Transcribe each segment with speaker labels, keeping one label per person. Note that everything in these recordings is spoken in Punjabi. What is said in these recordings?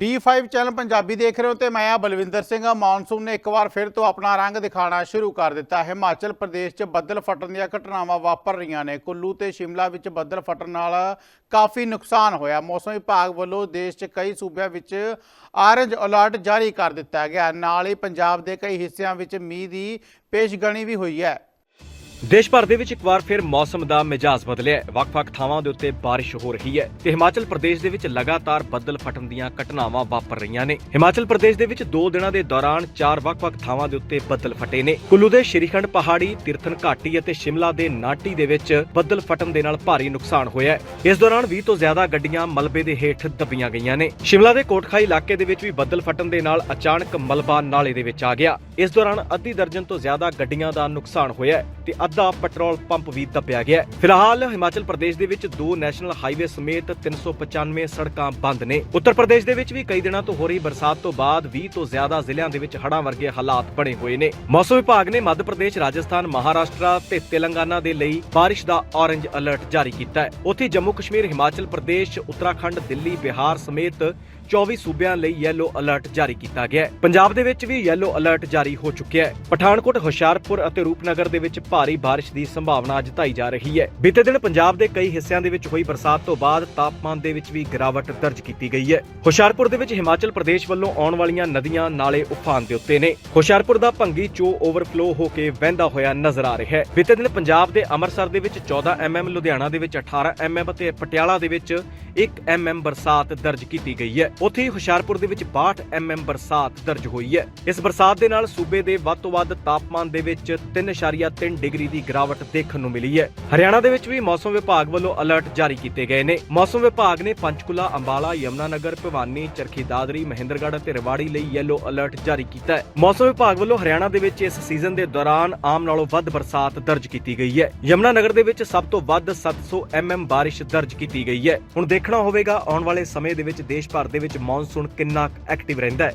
Speaker 1: D5 ਚੈਨਲ ਪੰਜਾਬੀ ਦੇਖ ਰਹੇ ਹੋ ਤੇ ਮੈਂ ਆ ਬਲਵਿੰਦਰ ਸਿੰਘ। ਆ ਮੌਨਸੂਨ ਨੇ ਇੱਕ ਵਾਰ ਫਿਰ ਤੋਂ ਆਪਣਾ ਰੰਗ ਦਿਖਾਉਣਾ ਸ਼ੁਰੂ ਕਰ ਦਿੱਤਾ। ਹਿਮਾਚਲ ਪ੍ਰਦੇਸ਼ 'ਚ ਬੱਦਲ ਫਟਣ ਦੀਆਂ ਘਟਨਾਵਾਂ ਵਾਪਰ ਰਹੀਆਂ ਨੇ। ਕੁੱਲੂ ਤੇ ਸ਼ਿਮਲਾ ਵਿੱਚ ਬੱਦਲ ਫਟਣ ਨਾਲ ਕਾਫੀ ਨੁਕਸਾਨ ਹੋਇਆ। ਮੌਸਮ ਵਿਭਾਗ ਵੱਲੋਂ ਦੇਸ਼ 'ਚ ਕਈ ਸੂਬਿਆਂ ਵਿੱਚ ਆਰੇਂਜ ਅਲਰਟ ਜਾਰੀ ਕਰ ਦਿੱਤਾ ਗਿਆ। ਨਾਲ ਹੀ ਪੰਜਾਬ ਦੇ ਕਈ ਹਿੱਸਿਆਂ ਵਿੱਚ ਮੀਂਹ ਦੀ ਪੇਸ਼ਗਣੀ ਵੀ ਹੋਈ ਹੈ।
Speaker 2: ਦੇਸ਼ ਭਰ ਦੇ ਵਿੱਚ ਇੱਕ ਵਾਰ ਫਿਰ ਮੌਸਮ ਦਾ ਮਿਜਾਜ਼ ਬਦਲਿਆ ਹੈ। ਵੱਖ-ਵੱਖ ਥਾਵਾਂ ਦੇ ਉੱਤੇ ਬਾਰਿਸ਼ ਹੋ ਰਹੀ ਹੈ। ਤੇ ਹਿਮਾਚਲ ਪ੍ਰਦੇਸ਼ ਦੇ ਵਿੱਚ ਲਗਾਤਾਰ ਬੱਦਲ ਫਟਣ ਦੀਆਂ ਘਟਨਾਵਾਂ ਵਾਪਰ ਰਹੀਆਂ ਨੇ। ਹਿਮਾਚਲ ਪ੍ਰਦੇਸ਼ ਦੇ ਵਿੱਚ 2 ਦਿਨਾਂ ਦੇ ਦੌਰਾਨ ਚਾਰ ਵੱਖ-ਵੱਖ ਥਾਵਾਂ ਦੇ ਉੱਤੇ ਬੱਦਲ ਫਟੇ ਨੇ। ਕੁੱਲੂ ਦੇ ਸ਼੍ਰੀਖੰਡ ਪਹਾੜੀ, ਤਿਰਥਨ ਘਾਟੀ ਅਤੇ ਸ਼ਿਮਲਾ ਦੇ ਨਾਟੀ ਦੇ ਵਿੱਚ ਬੱਦਲ ਫਟਣ ਦੇ ਨਾਲ ਭਾਰੀ ਨੁਕਸਾਨ ਹੋਇਆ ਹੈ। ਇਸ ਦੌਰਾਨ 20 ਤੋਂ ਜ਼ਿਆਦਾ ਗੱਡੀਆਂ ਮਲਬੇ ਦੇ ਹੇਠ ਦੱਬੀਆਂ ਗਈਆਂ ਨੇ। ਸ਼ਿਮਲਾ ਦੇ ਕੋਟਖਾਈ ਇਲਾਕੇ ਦੇ ਵਿੱਚ ਵੀ ਬੱਦਲ ਫਟਣ ਦੇ ਨਾਲ ਅਚਾਨਕ ਮਲਬਾ ਨਾਲੇ ਦੇ ਵਿੱਚ ਆ ਗਿਆ। ਇਸ ਦੌਰਾਨ ਅੱਧੀ ਦਰਜਨ ਤੋਂ ਜ਼ਿਆਦਾ ਗੱਡੀਆਂ ਦਾ ਨੁਕਸਾਨ ਹੋਇਆ ਤੇ ਅੱਧਾ ਪੈਟਰੋਲ ਪੰਪ ਵੀ ਦੱਬਿਆ ਗਿਆ ਫਿਲਹਾਲ ਹਿਮਾਚਲ ਪ੍ਰਦੇਸ਼ ਦੇ ਵਿੱਚ ਦੋ ਨੈਸ਼ਨਲ ਹਾਈਵੇ ਸਮੇਤ 395 ਸੜਕਾਂ ਬੰਦ ਨੇ। ਉੱਤਰ ਪ੍ਰਦੇਸ਼ ਦੇ ਵਿੱਚ ਵੀ ਕਈ ਦਿਨਾਂ ਤੋਂ ਹੋ ਰਹੀ ਬਰਸਾਤ ਤੋਂ ਬਾਅਦ 20 ਤੋਂ ਜ਼ਿਆਦਾ ਜ਼ਿਲ੍ਹਿਆਂ ਦੇ ਵਿੱਚ ਹੜ੍ਹਾਂ ਵਰਗੇ ਹਾਲਾਤ ਬਣੇ ਹੋਏ ਨੇ। ਮੌਸਮ ਵਿਭਾਗ ਨੇ ਮੱਧ ਪ੍ਰਦੇਸ਼, ਰਾਜਸਥਾਨ, ਮਹਾਰਾਸ਼ਟਰ ਤੇ ਤੇਲੰਗਾਨਾ ਦੇ ਲਈ ਬਾਰਿਸ਼ ਦਾ ਔਰੰਜ ਅਲਰਟ ਜਾਰੀ ਕੀਤਾ ਹੈ। ਉੱਥੇ ਜੰਮੂ ਕਸ਼ਮੀਰ ਹਿਮਾਚਲ ਪ੍ਰਦੇਸ਼, ਉੱਤਰਾਖੰਡ, ਦਿੱਲੀ, ਬਿਹਾਰ ਸਮੇਤ 24 ਸੂਬਿਆਂ ਲਈ ਯੈਲੋ ਅਲਰਟ ਜਾਰੀ ਕੀਤਾ ਗਿਆ ਹੈ। ਪੰਜਾਬ ਦੇ ਵਿੱਚ ਵੀ ਯੈਲੋ ਅਲਰਟ ਜਾਰੀ ਹੋ ਚੁੱਕਿਆ ਹੈ। ਪਠਾਨਕੋਟ, ਹੁਸ਼ਿਆਰਪੁਰ ਅਤੇ ਰੂਪਨਗਰ ਦੇ ਵਿੱਚ ਭਾਰੀ ਬਾਰਿਸ਼ ਦੀ ਸੰਭਾਵਨਾ ਜਤਾਈ ਜਾ ਰਹੀ ਹੈ। ਬੀਤੇ ਦਿਨ ਪੰਜਾਬ ਦੇ ਕਈ ਹਿੱਸਿਆਂ ਦੇ ਵਿੱਚ ਹੋਈ ਬਰਸਾਤ ਤੋਂ ਬਾਅਦ ਤਾਪਮਾਨ ਦੇ ਵਿੱਚ ਵੀ ਗਿਰਾਵਟ ਦਰਜ ਕੀਤੀ ਗਈ ਹੈ। ਹੁਸ਼ਿਆਰਪੁਰ ਦੇ ਵਿੱਚ ਹਿਮਾਚਲ ਪ੍ਰਦੇਸ਼ ਵੱਲੋਂ ਆਉਣ ਵਾਲੀਆਂ ਨਦੀਆਂ ਨਾਲੇ ਉਫਾਨ ਦੇ ਉੱਤੇ ਨੇ। ਹੁਸ਼ਿਆਰਪੁਰ ਦਾ ਭੰਗੀ ਚੋ ਓਵਰਫਲੋ ਹੋ ਕੇ ਵਹਿੰਦਾ ਹੋਇਆ ਨਜ਼ਰ ਆ ਰਿਹਾ ਹੈ। ਬੀਤੇ ਦਿਨ ਪੰਜਾਬ ਦੇ ਅੰਮ੍ਰਿਤਸਰ ਦੇ ਵਿੱਚ 14 ਐਮਐਮ ਲੁਧਿਆਣਾ ਦੇ ਵਿੱਚ 18 ਐਮਐਮ ਅਤੇ ਪਟਿਆਲਾ ਦੇ ਵਿੱਚ 1 ਐਮਐਮ ਬਰਸਾਤ ਦਰਜ ਕੀਤੀ ਗਈ ਹੈ। ਉੱਥੇ ਹੀ ਹੁਸ਼ਿਆਰਪੁਰ ਦੇ ਵਿੱਚ 62 ਐਮਐਮ ਬਰਸਾਤ ਦਰਜ ਹੋਈ ਹੈ। ਇਸ ਬਰਸਾਤ ਦੇ ਨਾਲ ਸੂਬੇ ਦੇ ਵੱਧ ਤੋਂ ਵੱਧ ਤਾਪਮਾਨ ਦੇ ਵਿੱਚ 3.3 ਡਿਗਰੀ ਦੀ ਗਿਰਾਵਟ ਦੇਖਣ ਨੂੰ ਮਿਲੀ ਹੈ। ਹਰਿਆਣਾ ਦੇ ਵਿੱਚ ਵੀ ਮੌਸਮ ਵਿਭਾਗ ਵੱਲੋਂ ਅਲਰਟ ਜਾਰੀ ਕੀਤੇ ਗਏ ਨੇ। ਮੌਸਮ ਵਿਭਾਗ ਨੇ ਪੰਚਕੁਲਾ, ਅੰਬਾਲਾ, ਯਮਨਾਨਗਰ, ਭਿਵਾਨੀ, ਚਰਖੀ ਦਾਦਰੀ, ਮਹਿੰਦਰਗੜ੍ਹ ਅਤੇ ਰਵਾੜੀ ਲਈ ਯੈਲੋ ਅਲਰਟ ਜਾਰੀ ਕੀਤਾ ਹੈ। ਮੌਸਮ ਵਿਭਾਗ ਵੱਲੋਂ ਹਰਿਆਣਾ ਦੇ ਵਿੱਚ ਇਸ ਸੀਜ਼ਨ ਦੇ ਦੌਰਾਨ ਆਮ ਨਾਲੋਂ ਵੱਧ ਬਰਸਾਤ ਦਰਜ ਕੀਤੀ ਗਈ ਹੈ। ਯਮਨਾਨਗਰ ਦੇ ਵਿੱਚ ਸਭ ਤੋਂ ਵੱਧ 700 ਐਮਐਮ ਬਾਰਿਸ਼ ਦਰਜ ਕੀਤੀ ਗਈ ਹੈ। ਹੁਣ ਦੇਖਣਾ ਹੋਵੇਗਾ ਆਉਣ ਵਾਲੇ ਸਮੇਂ ਦੇ ਵਿੱਚ ਦੇਸ਼ ਭਰ ਦੇ ਵਿੱਚ ਮੌਨਸੂਨ ਕਿੰਨਾ ਐਕਟਿਵ ਰਹਿੰਦਾ ਹੈ?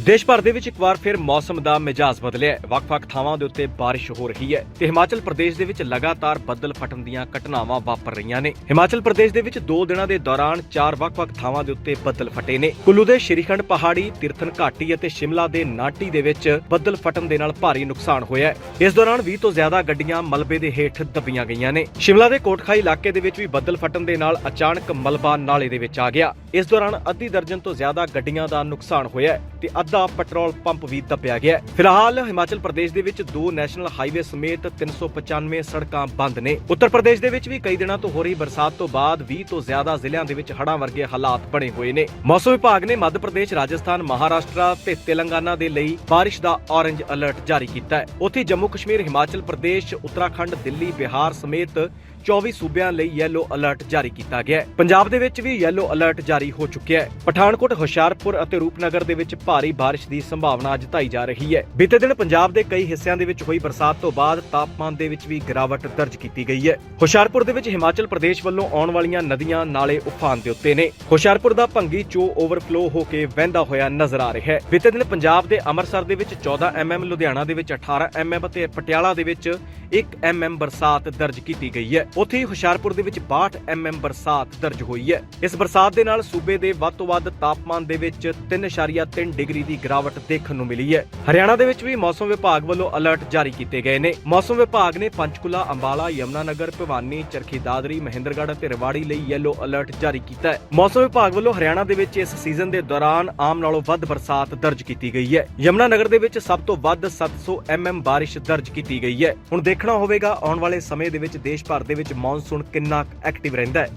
Speaker 2: ਦੇਸ਼ ਭਰ ਦੇ ਵਿੱਚ ਇੱਕ ਵਾਰ ਫਿਰ ਮੌਸਮ ਦਾ ਮਿਜਾਜ਼ ਬਦਲਿਆ ਹੈ। ਵੱਖ-ਵੱਖ ਥਾਵਾਂ ਦੇ ਉੱਤੇ ਬਾਰਿਸ਼ ਹੋ ਰਹੀ ਹੈ ਤੇ ਹਿਮਾਚਲ ਪ੍ਰਦੇਸ਼ ਦੇ ਵਿੱਚ ਲਗਾਤਾਰ ਬੱਦਲ ਫਟਣ ਦੀਆਂ ਘਟਨਾਵਾਂ ਵਾਪਰ ਰਹੀਆਂ ਨੇ। ਹਿਮਾਚਲ ਪ੍ਰਦੇਸ਼ ਦੇ ਵਿੱਚ 2 ਦਿਨਾਂ ਦੇ ਦੌਰਾਨ ਚਾਰ ਵੱਖ-ਵੱਖ ਥਾਵਾਂ ਦੇ ਉੱਤੇ ਬੱਦਲ ਫਟੇ ਨੇ। ਕੁੱਲੂ ਦੇ ਸ਼੍ਰੀਖੰਡ ਪਹਾੜੀ, ਤਿਰਥਨ ਘਾਟੀ ਅਤੇ ਸ਼ਿਮਲਾ ਦੇ ਨਾਟੀ ਦੇ ਵਿੱਚ ਬੱਦਲ ਫਟਣ ਦੇ ਨਾਲ ਭਾਰੀ ਨੁਕਸਾਨ ਹੋਇਆ ਹੈ। ਇਸ ਦੌਰਾਨ 20 ਤੋਂ ਜ਼ਿਆਦਾ ਗੱਡੀਆਂ ਮਲਬੇ ਦੇ ਹੇਠ ਦੱਬੀਆਂ ਗਈਆਂ ਨੇ। ਸ਼ਿਮਲਾ ਦੇ ਕੋਟਖਾਈ ਇਲਾਕੇ ਦੇ ਵਿੱਚ ਵੀ ਬੱਦਲ ਫਟਣ ਦੇ ਨਾਲ ਅਚਾਨਕ ਮਲਬਾ ਨਾਲੇ ਦੇ ਵਿੱਚ ਆ ਗਿਆ। ਇਸ ਦੌਰਾਨ ਅੱਧੀ ਦਰਜਨ ਤੋਂ ਜ਼ਿਆਦਾ ਗੱਡੀਆਂ ਦਾ ਨੁਕਸਾਨ ਹੋਇਆ ਤੇ ਅੱਧਾ ਪੈਟਰੋਲ ਪੰਪ ਵੀ ਦੱਬਿਆ ਗਿਆ ਹੈ। ਫਿਲਹਾਲ ਹਿਮਾਚਲ ਪ੍ਰਦੇਸ਼ ਦੇ ਵਿੱਚ ਦੋ ਨੈਸ਼ਨਲ ਹਾਈਵੇ ਸਮੇਤ 395 ਸੜਕਾਂ ਬੰਦ ਨੇ। ਉੱਤਰ ਪ੍ਰਦੇਸ਼ ਦੇ ਵਿੱਚ ਵੀ ਕਈ ਦਿਨਾਂ ਤੋਂ ਹੋ ਰਹੀ ਬਰਸਾਤ ਤੋਂ ਬਾਅਦ 20 ਤੋਂ ਜ਼ਿਆਦਾ ਜ਼ਿਲ੍ਹਿਆਂ ਦੇ ਵਿੱਚ ਹੜ੍ਹਾਂ ਵਰਗੇ ਹਾਲਾਤ ਬਣੇ ਹੋਏ ਨੇ। ਮੌਸਮ ਵਿਭਾਗ ਨੇ ਮੱਧ ਪ੍ਰਦੇਸ਼, ਰਾਜਸਥਾਨ, ਮਹਾਰਾਸ਼ਟਰ ਤੇ ਤੇਲੰਗਾਨਾ ਦੇ ਲਈ ਬਾਰਿਸ਼ ਦਾ ਔਰੰਜ ਅਲਰਟ ਜਾਰੀ ਕੀਤਾ ਹੈ। ਉੱਥੇ ਜੰਮੂ ਕਸ਼ਮੀਰ ਹਿਮਾਚਲ ਪ੍ਰਦੇਸ਼, ਉੱਤਰਾਖੰਡ, ਦਿੱਲੀ, ਬਿਹਾਰ ਸਮੇਤ 24 ਸੂਬਿਆਂ ਲਈ ਯੈਲੋ ਅਲਰਟ ਜਾਰੀ ਕੀਤਾ ਗਿਆ ਹੈ। ਪੰਜਾਬ ਦੇ ਵਿੱਚ ਵੀ ਯੈਲੋ ਅਲਰਟ ਜਾਰੀ ਹੋ ਚੁੱਕਿਆ ਹੈ। ਪਠਾਨਕੋਟ, ਹੁਸ਼ਿਆਰਪੁਰ ਅਤੇ ਰੂਪਨਗਰ ਦੇ ਵਿੱਚ ਭਾਰੀ ਬਾਰਿਸ਼ ਦੀ ਸੰਭਾਵਨਾ ਜਤਾਈ ਜਾ ਰਹੀ ਹੈ। ਬੀਤੇ ਦਿਨ ਪੰਜਾਬ ਦੇ ਕਈ ਹਿੱਸਿਆਂ ਦੇ ਵਿੱਚ ਹੋਈ ਬਰਸਾਤ ਤੋਂ ਬਾਅਦ ਤਾਪਮਾਨ ਦੇ ਵਿੱਚ ਵੀ ਗਿਰਾਵਟ ਦਰਜ ਕੀਤੀ ਗਈ ਹੈ। ਹੁਸ਼ਿਆਰਪੁਰ ਦੇ ਵਿੱਚ ਹਿਮਾਚਲ ਪ੍ਰਦੇਸ਼ ਵੱਲੋਂ ਆਉਣ ਵਾਲੀਆਂ ਨਦੀਆਂ ਨਾਲੇ ਉਫਾਨ ਦੇ ਉੱਤੇ ਨੇ। ਹੁਸ਼ਿਆਰਪੁਰ ਦਾ ਭੰਗੀ ਚੋ ਓਵਰਫਲੋ ਹੋ ਕੇ ਵਹਿੰਦਾ ਹੋਇਆ ਨਜ਼ਰ ਆ ਰਿਹਾ ਹੈ। ਬੀਤੇ ਦਿਨ ਪੰਜਾਬ ਦੇ ਅੰਮ੍ਰਿਤਸਰ ਦੇ ਵਿੱਚ 14 ਐਮਐਮ ਲੁਧਿਆਣਾ ਦੇ ਵਿੱਚ 18 ਐਮਐਮ ਅਤੇ ਪਟਿਆਲਾ ਦੇ ਵਿੱਚ 1 ਐਮਐਮ ਬਰਸਾਤ ਦਰਜ ਕੀਤੀ ਗਈ ਹੈ। ਉੱਥੇ ਹੀ ਹੁਸ਼ਿਆਰਪੁਰ ਦੇ ਵਿੱਚ 62 ਐਮਐਮ ਬਰਸਾਤ ਦਰਜ ਹੋਈ ਹੈ। ਇਸ ਬਰਸਾਤ ਦੇ ਨਾਲ ਸੂਬੇ ਦੇ ਵੱਧ ਤੋਂ ਵੱਧ ਤਾਪਮਾਨ ਦੇ ਵਿੱਚ 3.3 ਡਿਗਰੀ ਦੀ ਗਿਰਾਵਟ ਦੇਖਣ ਨੂੰ ਮਿਲੀ ਹੈ। ਹਰਿਆਣਾ ਦੇ ਵਿੱਚ ਵੀ ਮੌਸਮ ਵਿਭਾਗ ਵੱਲੋਂ ਅਲਰਟ ਜਾਰੀ ਕੀਤੇ ਗਏ ਨੇ। ਮੌਸਮ ਵਿਭਾਗ ਨੇ ਪੰਚਕੁਲਾ, ਅੰਬਾਲਾ, ਯਮਨਾਨਗਰ, ਭਿਵਾਨੀ, ਚਰਖੀ ਦਾਦਰੀ, ਮਹਿੰਦਰਗੜ੍ਹ ਅਤੇ ਰਵਾੜੀ ਲਈ ਯੈਲੋ ਅਲਰਟ ਜਾਰੀ ਕੀਤਾ ਹੈ। ਮੌਸਮ ਵਿਭਾਗ ਵੱਲੋਂ ਹਰਿਆਣਾ ਦੇ ਵਿੱਚ ਇਸ ਸੀਜ਼ਨ ਦੇ ਦੌਰਾਨ ਆਮ ਨਾਲੋਂ ਵੱਧ ਬਰਸਾਤ ਦਰਜ ਕੀਤੀ ਗਈ ਹੈ। ਯਮਨਾਨਗਰ ਦੇ ਵਿੱਚ ਸਭ ਤੋਂ ਵੱਧ 700 ਐਮਐਮ ਬਾਰਿਸ਼ ਦਰਜ ਕੀਤੀ ਗਈ ਹੈ। ਹੁਣ ਦੇਖਣਾ ਹੋਵੇਗਾ ਆਉਣ ਵਾਲੇ ਸਮੇਂ ਦੇ ਵਿੱਚ ਦੇਸ਼ ਭਰ ਦੇ ਵਿੱਚ ਮੌਨਸੂਨ ਕਿੰਨਾ ਐਕਟਿਵ ਰਹਿੰਦਾ ਹੈ?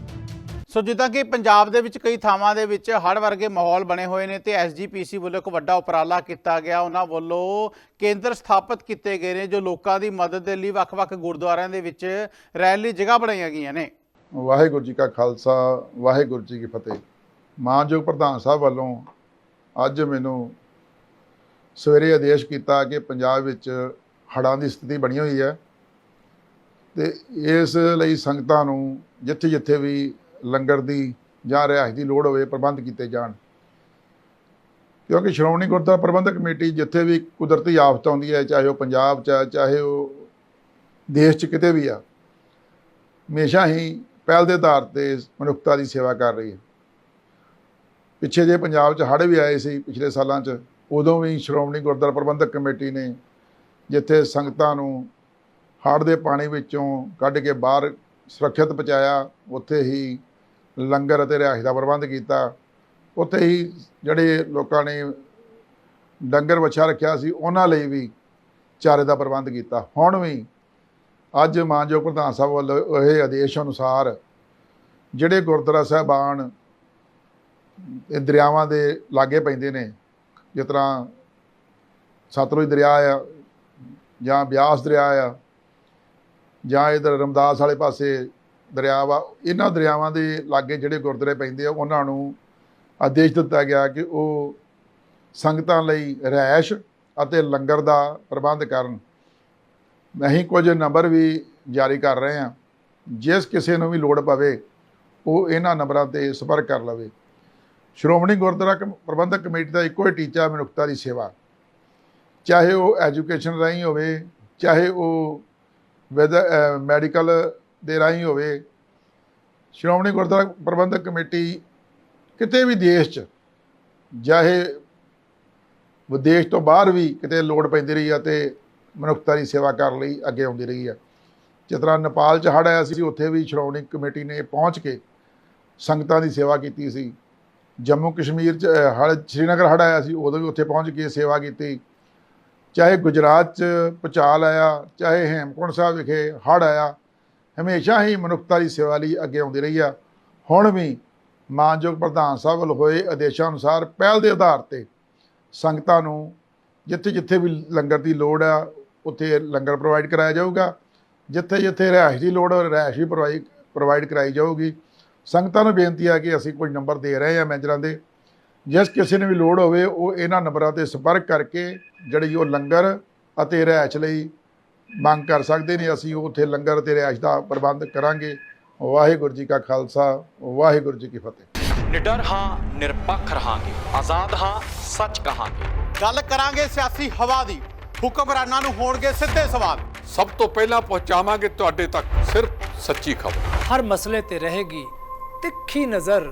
Speaker 1: ਸੋ ਜਿੱਦਾਂ ਕਿ ਪੰਜਾਬ ਦੇ ਵਿੱਚ ਕਈ ਥਾਵਾਂ ਦੇ ਵਿੱਚ ਹੜ੍ਹ ਵਰਗੇ ਮਾਹੌਲ ਬਣੇ ਹੋਏ ਨੇ ਤੇ ਐਸਜੀਪੀਸੀ ਵੱਲੋਂ ਇੱਕ ਵੱਡਾ ਉਪਰਾਲਾ ਕੀਤਾ ਗਿਆ। ਉਹਨਾਂ ਵੱਲੋਂ ਕੇਂਦਰ ਸਥਾਪਿਤ ਕੀਤੇ ਗਏ ਨੇ ਜੋ ਲੋਕਾਂ ਦੀ ਮਦਦ ਦੇ ਲਈ ਵੱਖ-ਵੱਖ ਗੁਰਦੁਆਰਿਆਂ ਦੇ ਵਿੱਚ ਰਹਿਣ ਲਈ ਜਗ੍ਹਾ ਬਣਾਈਆਂ ਗਈਆਂ ਨੇ।
Speaker 3: ਵਾਹਿਗੁਰੂ ਜੀ ਕਾ ਖਾਲਸਾ ਵਾਹਿਗੁਰੂ ਜੀ ਕੀ ਫਤਿਹ। ਮਾਨਯੋਗ ਪ੍ਰਧਾਨ ਸਾਹਿਬ ਵੱਲੋਂ ਅੱਜ ਮੈਨੂੰ ਸਵੇਰੇ ਆਦੇਸ਼ ਕੀਤਾ ਕਿ ਪੰਜਾਬ ਵਿੱਚ ਹੜ੍ਹਾਂ ਦੀ ਸਥਿਤੀ ਬਣੀ ਹੋਈ ਹੈ। ਤੇ ਇਸ ਲਈ ਸੰਗਤਾਂ ਨੂੰ ਜਿੱਥੇ ਜਿੱਥੇ ਵੀ ਲੰਗਰ ਦੀ ਜਾਂ ਰਿਹਾਇਸ਼ ਦੀ ਲੋੜ ਹੋਵੇ ਪ੍ਰਬੰਧ ਕੀਤੇ ਜਾਣ। ਕਿਉਂਕਿ ਸ਼੍ਰੋਮਣੀ ਗੁਰਦੁਆਰਾ ਪ੍ਰਬੰਧਕ ਕਮੇਟੀ ਜਿੱਥੇ ਵੀ ਕੁਦਰਤੀ ਆਫਤ ਆਉਂਦੀ ਹੈ, ਚਾਹੇ ਉਹ ਪੰਜਾਬ 'ਚ ਹੈ ਚਾਹੇ ਉਹ ਦੇਸ਼ 'ਚ ਕਿਤੇ ਵੀ ਆ, ਹਮੇਸ਼ਾ ਹੀ ਪਹਿਲ ਦੇ ਆਧਾਰ ਤੇ ਮਨੁੱਖਤਾ ਦੀ ਸੇਵਾ ਕਰ ਰਹੀ ਹੈ। ਪਿੱਛੇ ਜੇ ਪੰਜਾਬ 'ਚ ਹੜ੍ਹ ਵੀ ਆਏ ਸੀ ਪਿਛਲੇ ਸਾਲਾਂ 'ਚ, ਉਦੋਂ ਵੀ ਸ਼੍ਰੋਮਣੀ ਗੁਰਦੁਆਰਾ ਪ੍ਰਬੰਧਕ ਕਮੇਟੀ ਨੇ ਜਿੱਥੇ ਸੰਗਤਾਂ ਨੂੰ ਹੜ੍ਹ ਦੇ ਪਾਣੀ ਵਿੱਚੋਂ ਕੱਢ ਕੇ ਬਾਹਰ ਸੁਰੱਖਿਅਤ ਪਹੁੰਚਾਇਆ, ਉੱਥੇ ਹੀ ਲੰਗਰ ਅਤੇ ਰਿਹਾਇਸ਼ ਦਾ ਪ੍ਰਬੰਧ ਕੀਤਾ। ਉੱਥੇ ਹੀ ਜਿਹੜੇ ਲੋਕਾਂ ਨੇ ਡੰਗਰ ਵੱਛਾ ਰੱਖਿਆ ਸੀ, ਉਹਨਾਂ ਲਈ ਵੀ ਚਾਰੇ ਦਾ ਪ੍ਰਬੰਧ ਕੀਤਾ। ਹੁਣ ਵੀ ਅੱਜ ਮਾਨਯੋਗ ਪ੍ਰਧਾਨ ਸਾਹਿਬ ਵੱਲੋਂ ਇਹ ਆਦੇਸ਼ ਅਨੁਸਾਰ ਜਿਹੜੇ ਗੁਰਦੁਆਰਾ ਸਾਹਿਬਾਨ ਇਹ ਦਰਿਆਵਾਂ ਦੇ ਲਾਗੇ ਪੈਂਦੇ ਨੇ, ਜਿਸ ਤਰ੍ਹਾਂ ਸਤਲੁਜ ਦਰਿਆ ਆ ਜਾਂ ਬਿਆਸ ਦਰਿਆ ਆ ਜਾਂ ਇਧਰ ਰਮਦਾਸ ਵਾਲੇ ਪਾਸੇ ਦਰਿਆ ਵਾ, ਇਹਨਾਂ ਦਰਿਆਵਾਂ ਦੇ ਲਾਗੇ ਜਿਹੜੇ ਗੁਰਦੁਆਰੇ ਪੈਂਦੇ ਆ, ਉਹਨਾਂ ਨੂੰ ਆਦੇਸ਼ ਦਿੱਤਾ ਗਿਆ ਕਿ ਉਹ ਸੰਗਤਾਂ ਲਈ ਰਿਹਾਇਸ਼ ਅਤੇ ਲੰਗਰ ਦਾ ਪ੍ਰਬੰਧ ਕਰਨ। ਅਸੀਂ ਕੁਝ ਨੰਬਰ ਵੀ ਜਾਰੀ ਕਰ ਰਹੇ ਹਾਂ। ਜਿਸ ਕਿਸੇ ਨੂੰ ਵੀ ਲੋੜ ਪਵੇ, ਉਹ ਇਹਨਾਂ ਨੰਬਰਾਂ ਤੇ ਸੰਪਰਕ ਕਰ ਲਵੇ। ਸ਼੍ਰੋਮਣੀ ਗੁਰਦੁਆਰਾ ਕਮ- ਪ੍ਰਬੰਧਕ ਕਮੇਟੀ ਦਾ ਇੱਕੋ ਹੀ ਟੀਚਾ, ਮਨੁੱਖਤਾ ਦੀ ਸੇਵਾ। ਚਾਹੇ ਉਹ ਐਜੂਕੇਸ਼ਨ ਰਾਹੀਂ ਹੋਵੇ, ਚਾਹੇ ਉਹ ਵਿਦ ਮੈਡੀਕਲ ਦੇ ਰਾਹੀਂ ਹੋਵੇ, ਸ਼੍ਰੋਮਣੀ ਗੁਰਦੁਆਰਾ ਪ੍ਰਬੰਧਕ ਕਮੇਟੀ ਕਿਤੇ ਵੀ ਦੇਸ਼ 'ਚ, ਚਾਹੇ ਵਿਦੇਸ਼ ਤੋਂ ਬਾਹਰ ਵੀ ਕਿਤੇ ਲੋੜ ਪੈਂਦੀ ਰਹੀ ਆ ਤੇ ਮਨੁੱਖਤਾ ਦੀ ਸੇਵਾ ਕਰਨ ਲਈ ਅੱਗੇ ਆਉਂਦੀ ਰਹੀ ਆ। ਜਿਸ ਤਰ੍ਹਾਂ ਨੇਪਾਲ 'ਚ ਹੜ੍ਹ ਆਇਆ ਸੀ, ਉੱਥੇ ਵੀ ਸ਼੍ਰੋਮਣੀ ਕਮੇਟੀ ਨੇ ਪਹੁੰਚ ਕੇ ਸੰਗਤਾਂ ਦੀ ਸੇਵਾ ਕੀਤੀ ਸੀ। ਜੰਮੂ ਕਸ਼ਮੀਰ 'ਚ ਹੜ ਸ਼੍ਰੀਨਗਰ ਹੜ੍ਹ ਆਇਆ ਸੀ, ਉਦੋਂ ਵੀ ਉੱਥੇ ਪਹੁੰਚ ਕੇ ਸੇਵਾ ਕੀਤੀ। ਚਾਹੇ ਗੁਜਰਾਤ 'ਚ ਭੁਚਾਲ ਆਇਆ, ਚਾਹੇ ਹੇਮਕੁੰਟ ਸਾਹਿਬ ਵਿਖੇ ਹੜ੍ਹ ਆਇਆ, ਹਮੇਸ਼ਾ ਹੀ ਮਨੁੱਖਤਾ ਦੀ ਸੇਵਾ ਲਈ ਅੱਗੇ ਆਉਂਦੀ ਰਹੀ ਆ। ਹੁਣ ਵੀ ਮਾਨਯੋਗ ਪ੍ਰਧਾਨ ਸਾਹਿਬ ਵੱਲੋਂ ਹੋਏ ਆਦੇਸ਼ਾਂ ਅਨੁਸਾਰ ਪਹਿਲ ਦੇ ਆਧਾਰ ਤੇ ਸੰਗਤਾਂ ਨੂੰ ਜਿੱਥੇ ਜਿੱਥੇ ਵੀ ਲੰਗਰ ਦੀ ਲੋੜ ਆ, ਉੱਥੇ ਲੰਗਰ ਪ੍ਰੋਵਾਈਡ ਕਰਾਇਆ ਜਾਊਗਾ। ਜਿੱਥੇ ਜਿੱਥੇ ਰਿਹਾਇਸ਼ ਦੀ ਲੋੜ ਹੋ ਰਿਹਾਇਸ਼ ਵੀ ਪ੍ਰੋਵਾਈਡ ਪ੍ਰੋਵਾਈਡ ਕਰਾਈ ਜਾਊਗੀ। ਸੰਗਤਾਂ ਨੂੰ ਬੇਨਤੀ ਆ ਕਿ ਅਸੀਂ ਕੁਝ ਨੰਬਰ ਦੇ ਰਹੇ ਹਾਂ ਮੈਨੇਜਰਾਂ ਦੇ ਜਿਸ ਕਿਸੇ ਨੂੰ ਵੀ ਲੋੜ ਹੋਵੇ ਉਹ ਇਹਨਾਂ ਨੰਬਰਾਂ ਤੇ ਸੰਪਰਕ ਕਰਕੇ ਜਿਹੜੀ ਉਹ ਲੰਗਰ ਅਤੇ ਰਿਹਾਇਸ਼ ਲਈ ਮੰਗ ਕਰ ਸਕਦੇ ਨੇ। ਅਸੀਂ ਉੱਥੇ ਲੰਗਰ ਅਤੇ ਰਿਹਾਇਸ਼ ਦਾ ਪ੍ਰਬੰਧ ਕਰਾਂਗੇ। ਵਾਹਿਗੁਰੂ ਜੀ ਕਾ ਖਾਲਸਾ ਵਾਹਿਗੁਰੂ ਜੀ ਕੀ ਫਤਿਹ।
Speaker 4: ਨਿਡਰ ਹਾਂ ਨਿਰਪੱਖ ਰਹਾਂਗੇ। ਆਜ਼ਾਦ ਹਾਂ ਸੱਚ ਕਹਾਂਗੇ।
Speaker 1: ਗੱਲ ਕਰਾਂਗੇ ਸਿਆਸੀ ਹਵਾ ਦੀ। ਹੁਕਮਰਾਨਾਂ ਨੂੰ ਹੋਣਗੇ ਸਿੱਧੇ ਸਵਾਲ।
Speaker 5: ਸਭ ਤੋਂ ਪਹਿਲਾਂ ਪਹੁੰਚਾਵਾਂਗੇ ਤੁਹਾਡੇ ਤੱਕ ਸਿਰਫ ਸੱਚੀ ਖਬਰ।
Speaker 6: ਹਰ ਮਸਲੇ ਤੇ ਰਹੇਗੀ ਤਿੱਖੀ ਨਜ਼ਰ